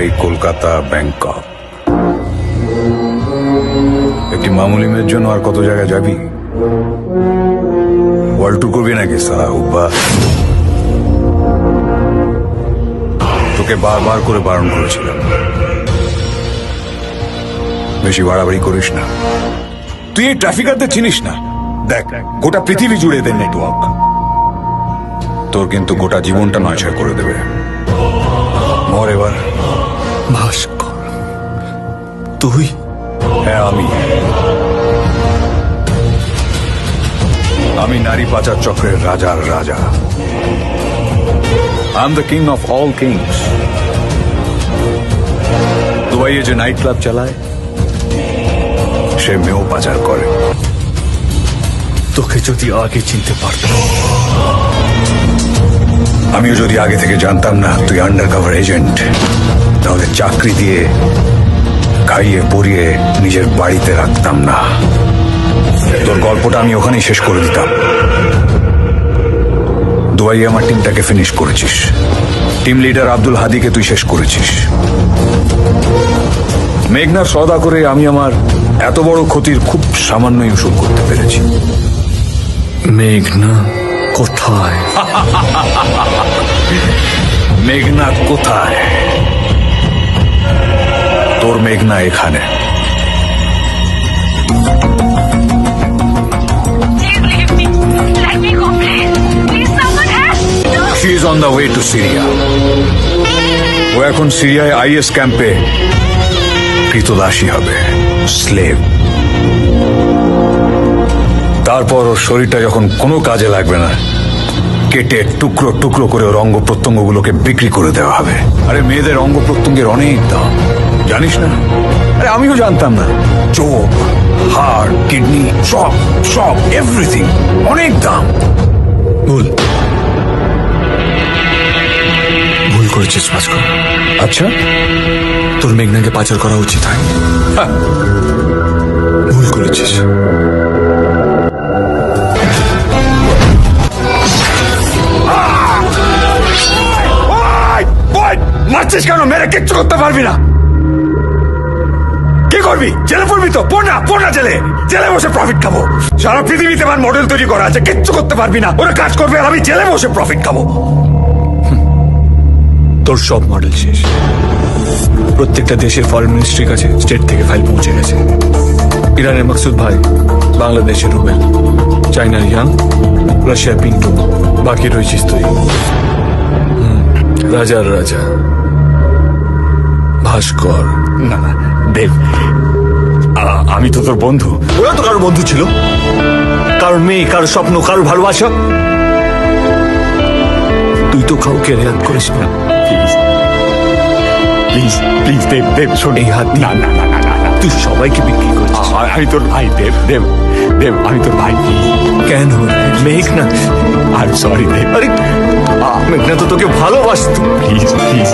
Dubai Kolkata, Bangkok. একটি মামুলি মেয়ের জন্য আর কত জায়গায় যাবি? ওয়ার্ল্ড ট্যুর করবি নাকি সালা হুব্বা তোকে বারবার করে বারণ করেছিলাম। বেশি বাড়াবাড়ি করিস না। তুই এই ট্রাফিকারদের চিনিস না? দেখ, গোটা পৃথিবী জুড়ে এদের নেটওয়ার্ক তোর কিন্তু গোটা জীবনটা নয়ছাড় করে দেবে। মর এবার। তুই? হ্যাঁ আমি। আমি নারী পাচার চক্রের রাজার রাজা। I am the king of all kings দুবাইয়ে যে নাইট ক্লাব চালায় সে মেয়েও পাচার করে। তোকে যদি আগে চিনতে পারতাম। আমিও যদি আগে থেকে জানতাম না তুই আন্ডার কভার এজেন্ট তাহলে চাকরি দিয়ে খাইয়ে পরিয়ে নিজের বাড়িতে রাখতাম না। তোর গল্পটা আমি ওখানেই শেষ করে দিতাম। দুবাই আমার টিমটাকে ফিনিশ করেছিস। টিম লিডার আব্দুল হাদিকে তুই শেষ করেছিস। মেঘনার সদা করে আমি আমার এত বড় ক্ষতির খুব সামান্যই উসুল করতে পেরেছি। মেঘনা কোথায়? মেঘনা কোথায়? তোর মেঘনা এখানে। অন ওয়ে টু ও এখন সিরিয়ায় আইএস ক্যাম্পে কৃতদাসী হবে স্লেভ তারপর ওর শরীরটা যখন কোনো কাজে লাগবে না, কেটে টুকরো টুকরো করে ওর অঙ্গ প্রত্যঙ্গগুলোকে বিক্রি করে দেওয়া হবে। আরে মেয়েদের অঙ্গ প্রত্যঙ্গের অনেক দাম। জানিস না? আরে আমিও জানতাম না। চোখ, হাড়, কিডনি, সব সব এভরিথিং অনেক দাম। ভুল। ভুল করেছিস, ভাস্কর। আচ্ছা তোর মেঘনাকে পাচার করা উচিত হয়। হ্যাঁ। ভুল করেছিস! মারছিস কেন? মেরে কিচ্ছু করতে পারবি না। কি করবি? জেলে পড়বি তো? পড় না পড় না জেলে। জেলে বসে প্রফিট খাব। সারা পৃথিবীতে আমার মডেল তৈরি করা আছে, কিচ্ছু করতে পারবি না। ওরা কাজ করবে আর আমি জেলে বসে প্রফিট খাব। তোর সব মডেল শেষ। প্রত্যেকটা দেশের ফরেন মিনিস্ট্রির কাছে স্টেট থেকে ফাইল পৌঁছে গেছে। ইরানের মকসুদ ভাই, বাংলাদেশের রুবেল। চাইনার ইয়াং, রাশিয়ার পিন্টু। বাকি রয়েছিস তুই। রাজার রাজা। ভাস্কর। না না। দেব আমি তো তোর বন্ধু। ওরা তো কারোর বন্ধু ছিল। কারোর মেয়ে কারোর স্বপ্ন কারোর ভালোবাসা। তুই তো কাউকে রেয়াত করিস না। Please please please Dev Dev শোন। এই হাত না না না না। তুই সবাইকে বিক্রি করেছিস আমি তোর ভাই দেব দেব দেব আমি তোর ভাই। কেন? মেঘ না। I sorry Dev. আরে মেঘনা তো তোকে ভালোবাসতো। Please please